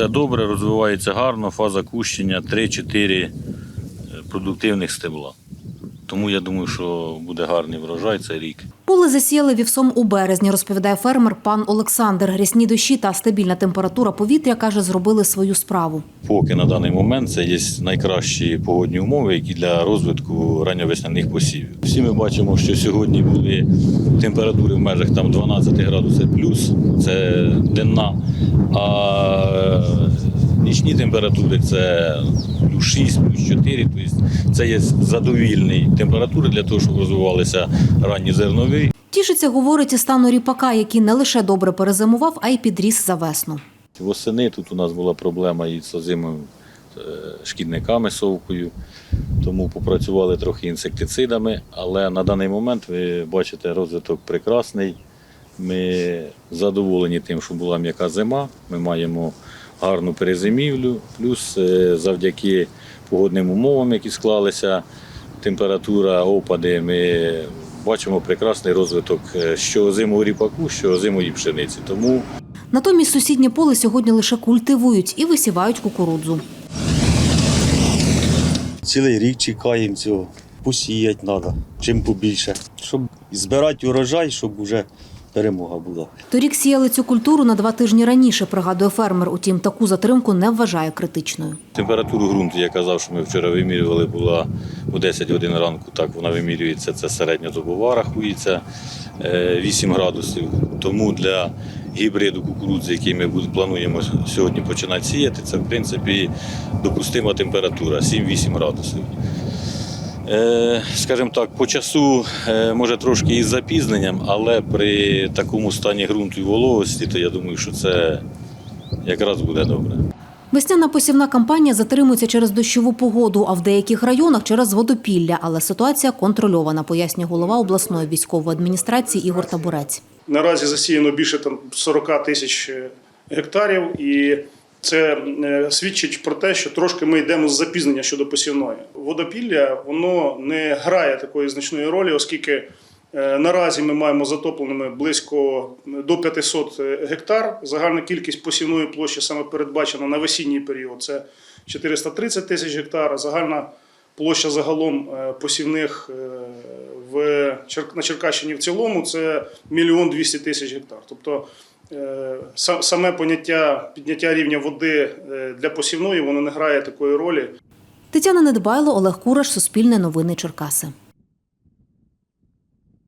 все добре, розвивається гарно, фаза кущення 3-4 продуктивних стебла. Тому я думаю, що буде гарний врожай цей рік. Поле засіяли вівсом у березні, розповідає фермер пан Олександр. Рясні дощі та стабільна температура повітря, каже, зробили свою справу. Поки на даний момент це є найкращі погодні умови, які для розвитку ранньовесняних посівів. Всі ми бачимо, що сьогодні були температури в межах там 12 градусів плюс, це денна, а нічні температури це плюс 6, плюс 4, тобто це є задовільні температури для того, щоб розвивалися ранні зернові. Тішиться, говорить, і стану ріпака, який не лише добре перезимував, а й підріс за весну. Восени тут у нас була проблема із озимими е, шкідниками совкою, тому попрацювали трохи інсектицидами, але на даний момент ви бачите розвиток прекрасний. Ми задоволені тим, що була м'яка зима. Ми маємо гарну перезимівлю, плюс е, завдяки погодним умовам, які склалися, температура, опади, ми бачимо прекрасний розвиток е, що озимого ріпаку, що озимої пшениці. Тому Натомість сусіднє поле сьогодні лише культивують і висівають кукурудзу. Цілий рік чекаємо цього. Посіяти треба, чим побільше. Щоб збирати урожай, щоб вже перемога була. Торік сіяли цю культуру на два тижні раніше, пригадує фермер. Утім, таку затримку не вважає критичною. Температуру ґрунту, я казав, що ми вчора вимірювали, була у 10 годин ранку. Так вона вимірюється, це середньодобова рахується е, 8 градусів. Тому для гібриду кукурудзи, який ми плануємо сьогодні починати сіяти, це в принципі допустима температура 7-8 градусів. Е, Скажімо так, по часу е, може трошки із запізненням, але при такому стані ґрунту і вологості, то я думаю, що це якраз буде добре. Весняна посівна кампанія затримується через дощову погоду, а в деяких районах через водопілля. Але ситуація контрольована, пояснює голова обласної військової адміністрації Ігор Табурець. Наразі засіяно більше там 40 тисяч е, гектарів, і це е, свідчить про те, що трошки ми йдемо з запізнення щодо посівної. Водопілля воно не грає такої значної ролі, оскільки е, наразі ми маємо затопленими близько до 500 гектар. Загальна кількість посівної площі саме передбачена на весінній період. Це 430 тисяч гектар. Загальна площа загалом е, посівних е, в на Черкащині в цілому це мільйон 200 тисяч гектар. Тобто е, саме поняття підняття рівня води е, для посівної воно не грає такої ролі. Тетяна Недбайло, Олег Кураш, Суспільне новини Черкаси.